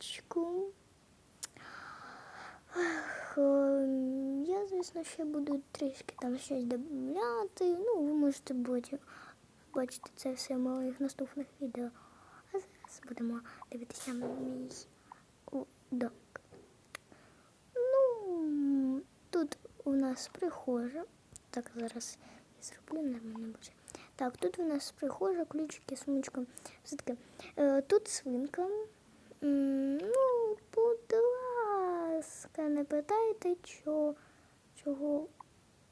ліжечку. Ех, ем, Я, звісно, ще буду трішки там щось додати. Ну, ви можете бачити це все в моїх наступних відео. А зараз будемо дивитися мій удок. Ну, тут у нас прихожа. Так, зараз я зроблю нормально буде. Так, тут у нас прихожа, ключики, сумочка. Все таке. Е, тут свинка. Ну, будь ласка, не питайте, чого, чого,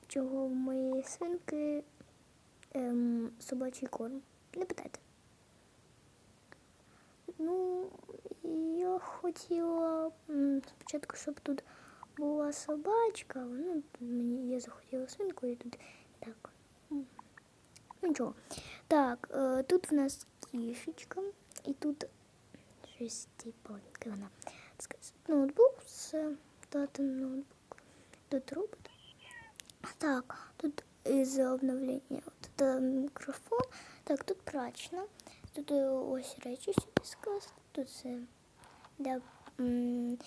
чого в моєї свинки ем, собачий корм. Не питайте. Ну, я хотіла спочатку, щоб тут була собачка. Ну, мені я захотіла свинку і тут так. Ну, нічого. Так, е, тут в нас кішечка, і тут щось типу, як вона сказати, ноутбук з татом ноутбук. Тут робот. Так, тут із обновлення та мікрофон. Так, тут прачна. Тут е, ось речі сюди. Тут все для м.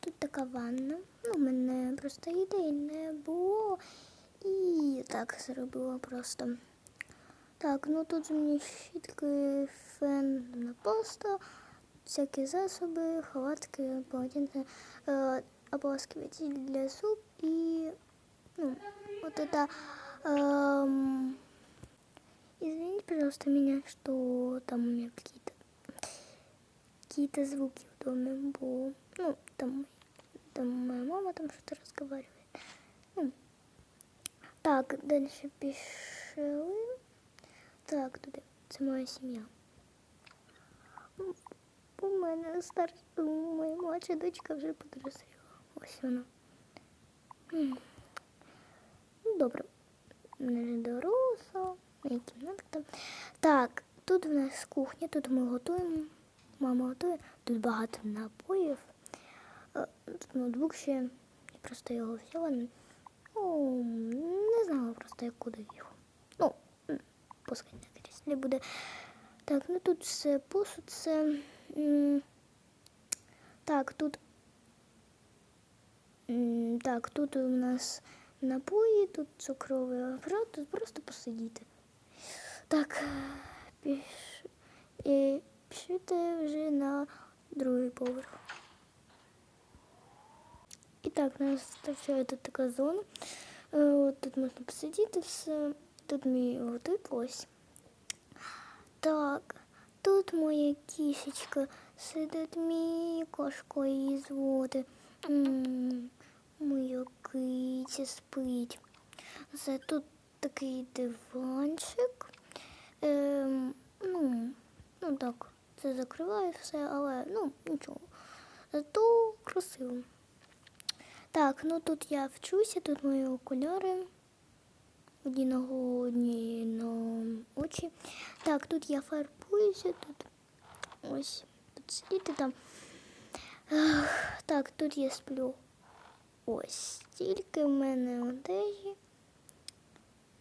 Тут така ванна. Ну, в мене просто ідей не було. І так зробила просто. Так, ну тут у мене щітки, фен на паста, всякі засоби, халатки, полотенце, э, ополаскиватель для зуб и, ну, вот это, эм, извините, пожалуйста, меня, что там у меня какие-то какие-то звуки в доме, бо, ну, там, там моя мама там что-то разговаривает. Ну, так, дальше пішли. Так, туди. Це моя сім'я. Мене стар... моя младша дочка вже подоросліла. Ось вона. Ну, добре. Не доросла, моя там. Так, тут в нас кухня, тут ми готуємо. Мама готує, тут багато напоїв. Тут ноутбук ще. Я просто його взяла. Ну, не знала просто, як куди його. Ну, пускай кріслі буде. Так, ну тут все посуд, це. м, Так, тут. м, Так, тут у нас напої, тут цукровий апарат, тут просто посидіти. Так, піш... і пішли вже на другий поверх. І так, у нас зустрічає тут така зона. Е, От тут можна посидіти все. Тут мій готик ось. Так, Тут моя кішечка сидить мій кошко її зводи. М, Моя киця спить. Це тут такий диванчик. Ем, ну, ну так, це закриває все, але ну нічого. Зато красиво. Так, ну тут я вчуся, тут мої окуляри. Одні на одні на очі. Так, тут я фарбуюся, тут ось тут сидіти там. Так, тут я сплю. Ось стільки в мене одежі.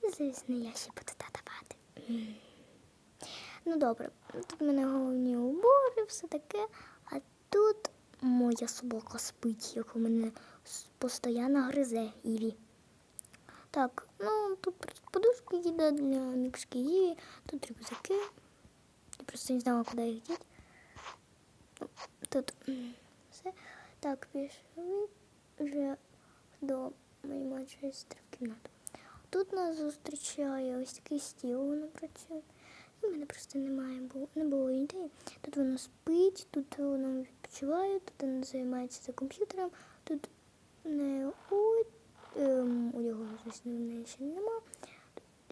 Звісно, я ще буду додавати. Ну добре, тут в мене головні убори, все таке, а тут моя собака спить, як у мене постійно гризе Іві. Так, ну тут подушки їде для мікшки Іві, тут рюкзаки. Я просто не знала, куди їх діти. Ну, Тут все. Так, пішли вже до моєї младшої сестри в кімнату. Тут нас зустрічає ось такий стіл, воно працює. У мене просто немає було, не було ідеї. Тут воно спить, тут воно відпочиває, тут воно займається за комп'ютером, тут не ем, у його звісно, в неї ще нема.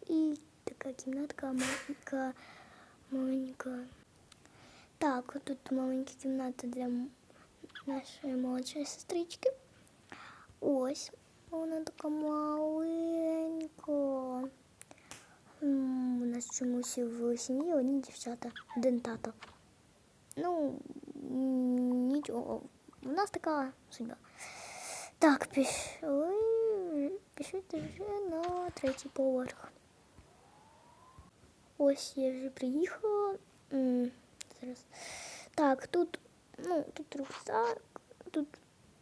І така кімнатка маленька, маленька. Так, тут маленька кімната для м- нашої молодшої сестрички. Ось вона така маленька. М, У нас чомусь в сім'ї одні дівчата, один тато. Ну, м, нічого. У нас така судьба. Так, пішли, Пішли вже на третій поверх. Ось я вже приїхала. Зараз. Так, тут ну, тут рюкзак, тут,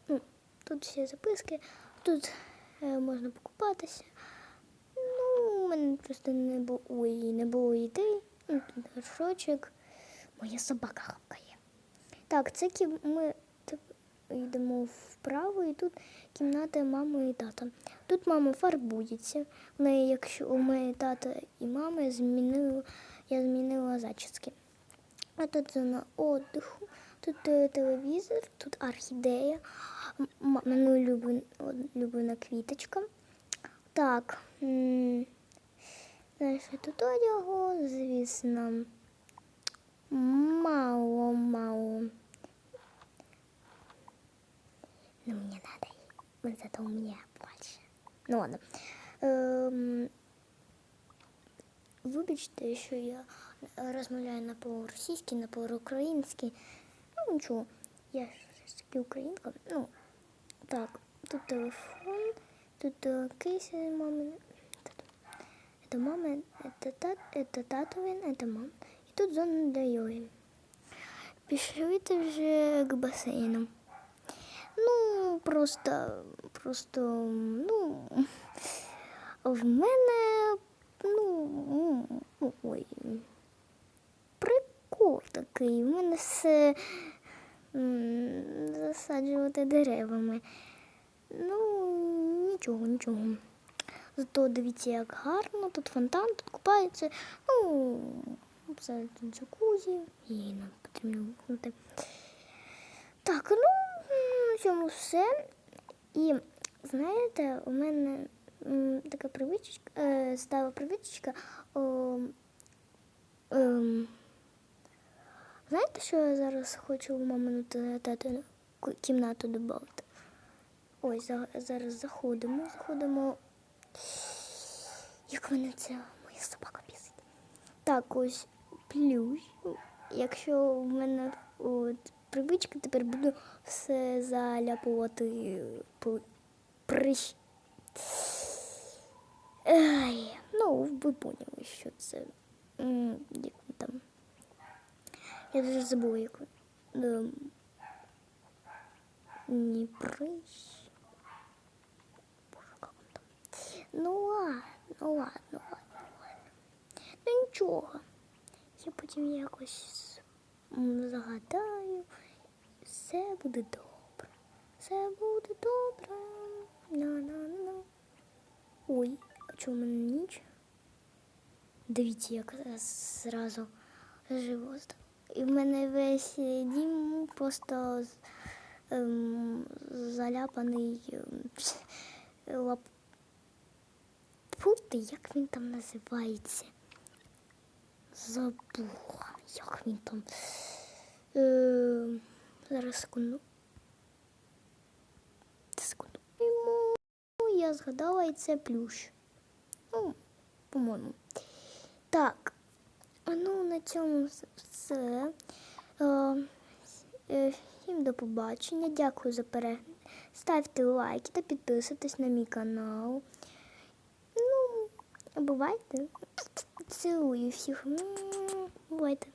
ну, тут всі записки, тут е, можна покупатися. Ну, у мене просто не було, ой, не було ідей. Ну, тут горшочок. Моя собака хавкає. Так, це кім... ми йдемо вправо, і тут кімната мами і тата. Тут мама фарбується. В неї, якщо у моєї тата і мами змінила, я змінила зачіски. А тут зона отдиху, тут е, телевізор, тут орхідея, м- мамина улюблена, улюблена квіточка. Так. Далі тут одягу, звісно. Мало. Вот зато у меня больше. Ну ладно. Ем, Вибачте, що я розмовляю на по-російськи, на по-українськи. Ну нічого, я ж все ж таки українка. Ну, так, тут телефон, тут е, кейси мами. Тут. Это мама, это, тат, это татовин, это мама. І тут зона для йоги. Пішли вже к басейну. Ну, просто, просто, ну, в мене, ну, ой, прикол такий. В мене все засаджувати деревами. Ну, нічого, нічого. Зато дивіться, як гарно, тут фонтан, тут купаються. Ну, це джакузі, і нам потрібно вимкнути. Так, ну цьому все. І знаєте, у мене така привичка, е, стала привичка. О, ем, знаєте, що я зараз хочу у мамину та татину ку- кімнату додати? Ось за- зараз заходимо, заходимо. Як мене ця моя собака бісить. Так, ось плюс. Якщо в мене от, привичка, тепер буду все заляпувати пл- прищ. Ай, ну, ви поняли, що це. М, Як він там. Я вже забула, як він. Ем, Не прищ. Боже, як він там. Ну ладно, ну ладно, ладно, ладно. Ну нічого. Я потім якось м, загадаю. Все буде добре. Все буде добре. На-на-на. Ой, а чому в мене ніч? Дивіться, як зразу живо. І в мене весь дім просто ем, заляпаний ем, лап. Пути, як він там називається? Забула, як він там. Е, зараз секунду. Секунду. Я згадала і це плющ. Ну, по-моєму. Так. Ну на цьому все. Е, е, Всім до побачення. Дякую за перегляд. Ставте лайки та підписуйтесь на мій канал. Ну, бувайте. Цілую всіх. Бувайте.